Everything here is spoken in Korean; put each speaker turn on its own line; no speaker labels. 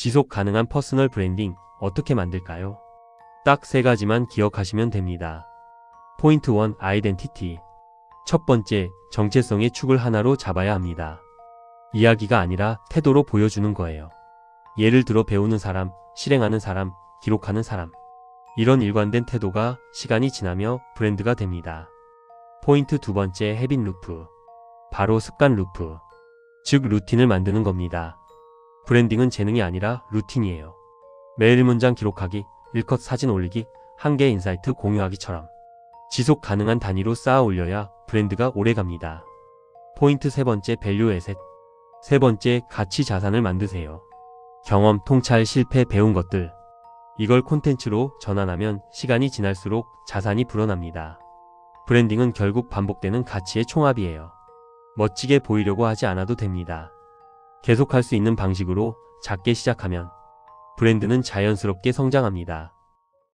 지속 가능한 퍼스널 브랜딩 어떻게 만들까요? 딱 세 가지만 기억하시면 됩니다. 포인트 1 아이덴티티. 첫 번째, 정체성의 축을 하나로 잡아야 합니다. 이야기가 아니라 태도로 보여주는 거예요. 예를 들어 배우는 사람, 실행하는 사람, 기록하는 사람. 이런 일관된 태도가 시간이 지나며 브랜드가 됩니다. 포인트 두 번째 헤빈 루프. 바로 습관 루프. 즉 루틴을 만드는 겁니다. 브랜딩은 재능이 아니라 루틴이에요. 매일 문장 기록하기, 일컷 사진 올리기, 한 개 인사이트 공유하기처럼 지속 가능한 단위로 쌓아 올려야 브랜드가 오래 갑니다. 포인트 세 번째 밸류 에셋. 세 번째 가치 자산을 만드세요. 경험, 통찰, 실패, 배운 것들. 이걸 콘텐츠로 전환하면 시간이 지날수록 자산이 불어납니다. 브랜딩은 결국 반복되는 가치의 총합이에요. 멋지게 보이려고 하지 않아도 됩니다. 계속할 수 있는 방식으로 작게 시작하면 브랜드는 자연스럽게 성장합니다.